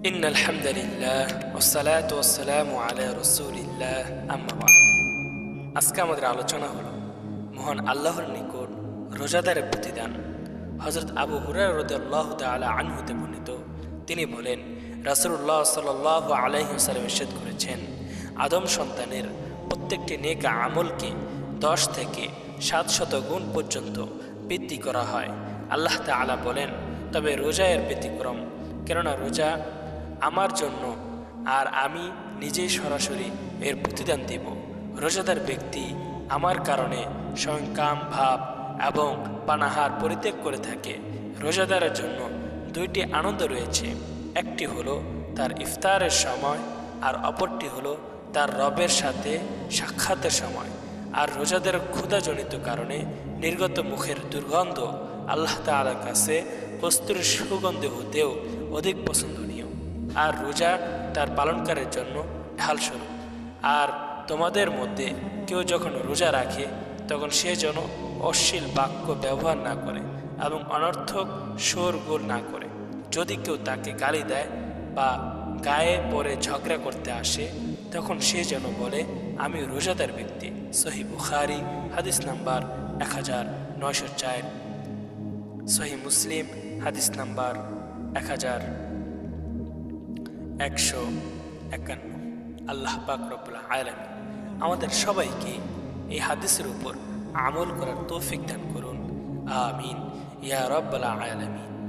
إن الحمد لله والصلاة والسلام على رسول الله أما بعد আজকে আমাদের আলোচনা হলো মহান আল্লাহর নিকট রোজাদারের প্রতিদান হজরত আবু হুরার রদাল্লাহ তালা আনহুতে বর্ণিত তিনি বলেন রাসুল্লাহ সাল আলহিহাসাল্লাম ইরশাদ করেছেন আদম সন্তানের প্রত্যেকটি নেক আমলকে দশ থেকে সাত শত গুণ পর্যন্ত বৃদ্ধি করা হয় আল্লাহ তাআলা বলেন তবে রোজা এর ব্যতিক্রম কেননা রোজা আমার জন্য আর আমি নিজেই সরাসরি এর প্রতিদান দেব। রোজাদার ব্যক্তি আমার কারণে স্বয়ং কাম, ভাব এবং পানাহার পরিত্যাগ করে থাকে। রোজাদারের জন্য দুইটি আনন্দ রয়েছে। একটি হলো তার ইফতারের সময় আর অপরটি হলো তার রবের সাথে সাক্ষাতের সময়। আর রোজাদের ক্ষুধাজনিত কারণে নির্গত মুখের দুর্গন্ধ আল্লাহ তাআলার কাছে কস্তুরের সুগন্ধ হতেও অধিক পছন্দনীয়। আর রোজা তার পালনকারের জন্য ঢালস্বরূপ আর তোমাদের মধ্যে কেউ যখন রোজা রাখে, তখন সে যেন অশ্লীল বাক্য ব্যবহার না করে এবং অনর্থক শোরগোল না করে। যদি কেউ তাকে গালি দেয় বা গায়ে পরে ঝগড়া করতে আসে, তখন সে যেন বলে, আমি রোজাদার ব্যক্তি। সহি বুখারি, হাদিস নাম্বার এক হাজার নয়শো চার। সহি মুসলিম, হাদিস নাম্বার এক হাজার একশো একান্ন। আল্লাহ পাক রব্বুল আমাদের সবাইকে এই হাদিসের উপর আমল করার তৌফিক দান করুন। আমিন। ইয়া রব্বাল আলমিন।